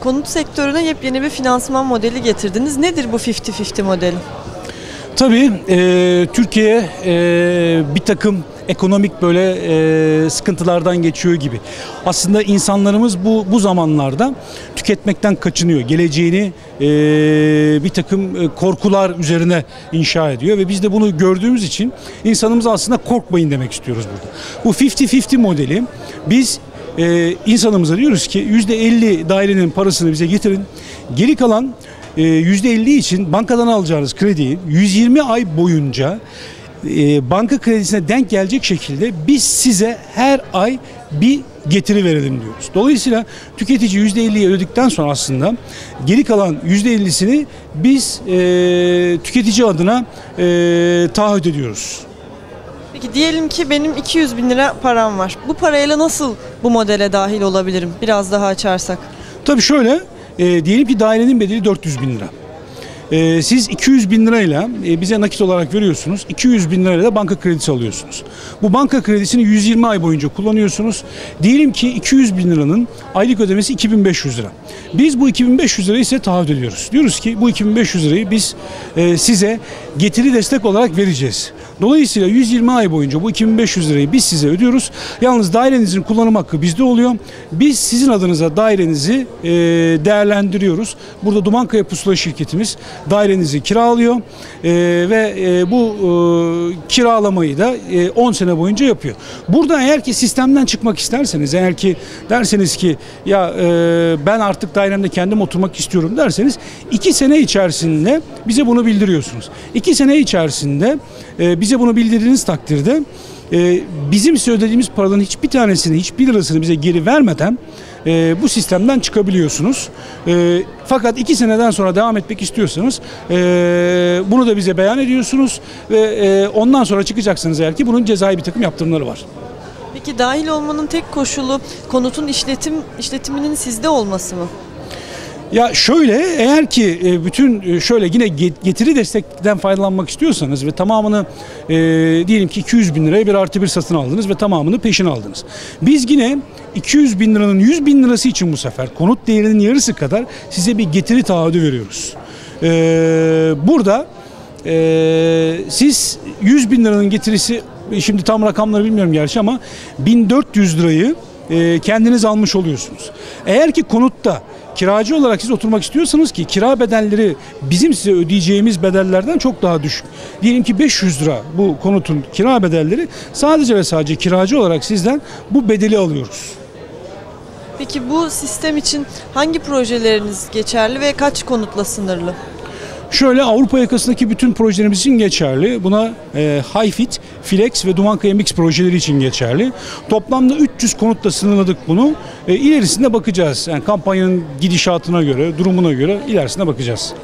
konut sektörüne yepyeni bir finansman modeli getirdiniz. Nedir bu 50-50 modeli? Tabii e, Türkiye e, bir takım ekonomik böyle e, sıkıntılardan geçiyor gibi. Aslında insanlarımız bu bu zamanlarda tüketmekten kaçınıyor. Geleceğini e, bir takım e, korkular üzerine inşa ediyor ve biz de bunu gördüğümüz için insanımız aslında korkmayın demek istiyoruz burada. Bu 50-50 modeli biz e, insanımıza diyoruz ki %50 dairenin parasını bize getirin. Geri kalan e, %50 için bankadan alacağınız krediyi 120 ay boyunca e, banka kredisine denk gelecek şekilde biz size her ay bir getiri verelim diyoruz. Dolayısıyla tüketici %50'yi ödedikten sonra aslında geri kalan %50'sini biz e, tüketici adına e, taahhüt ediyoruz. Peki diyelim ki benim 200 bin lira param var. Bu parayla nasıl bu modele dahil olabilirim? Biraz daha açarsak. Tabii şöyle, e, diyelim ki dairenin bedeli 400 bin lira. E, siz 200 bin lirayla e, bize nakit olarak veriyorsunuz. 200 bin lirayla da banka kredisi alıyorsunuz. Bu banka kredisini 120 ay boyunca kullanıyorsunuz. Diyelim ki 200 bin liranın aylık ödemesi 2500 lira. Biz bu 2500 lirayı size taahhüt ediyoruz. Diyoruz ki bu 2500 lirayı biz e, size getiri destek olarak vereceğiz. Dolayısıyla 120 ay boyunca bu 2500 lirayı biz size ödüyoruz. Yalnız dairenizin kullanım hakkı bizde oluyor. Biz sizin adınıza dairenizi e, değerlendiriyoruz. Burada Dumankaya Pusula şirketimiz dairenizi kiralıyor E, ve e, bu e, kiralamayı da e, 10 sene boyunca yapıyor. Burada eğer ki sistemden çıkmak isterseniz, eğer ki derseniz ki ya e, ben artık dairemde kendim oturmak istiyorum derseniz 2 sene içerisinde bize bunu bildiriyorsunuz. 2 sene içerisinde e, bize bunu bildirdiğiniz takdirde e, bizim size ödediğimiz paraların hiçbir tanesini, hiçbir lirasını bize geri vermeden e, bu sistemden çıkabiliyorsunuz. E, fakat iki seneden sonra devam etmek istiyorsanız e, bunu da bize beyan ediyorsunuz ve e, ondan sonra çıkacaksınız eğer ki bunun cezai bir takım yaptırımları var. Peki dahil olmanın tek koşulu konutun işletim işletiminin sizde olması mı? Ya şöyle eğer ki e, bütün e, şöyle yine get- getiri destekten faydalanmak istiyorsanız ve tamamını e, diyelim ki 200 bin liraya bir artı bir satın aldınız ve tamamını peşin aldınız. Biz yine 200 bin liranın 100 bin lirası için bu sefer konut değerinin yarısı kadar size bir getiri taahhüdü veriyoruz. E, burada e, siz 100 bin liranın getirisi şimdi tam rakamları bilmiyorum gerçi ama 1400 lirayı e, kendiniz almış oluyorsunuz. Eğer ki konutta kiracı olarak siz oturmak istiyorsanız ki kira bedelleri bizim size ödeyeceğimiz bedellerden çok daha düşük. Diyelim ki 500 lira bu konutun kira bedelleri sadece ve sadece kiracı olarak sizden bu bedeli alıyoruz. Peki bu sistem için hangi projeleriniz geçerli ve kaç konutla sınırlı? Şöyle Avrupa yakasındaki bütün projelerimiz için geçerli. Buna e, HiFit, Flex ve Dumankaya Mix projeleri için geçerli. Toplamda 300 konutla sınırladık bunu. E, ilerisinde bakacağız. Yani kampanyanın gidişatına göre, durumuna göre ilerisine bakacağız.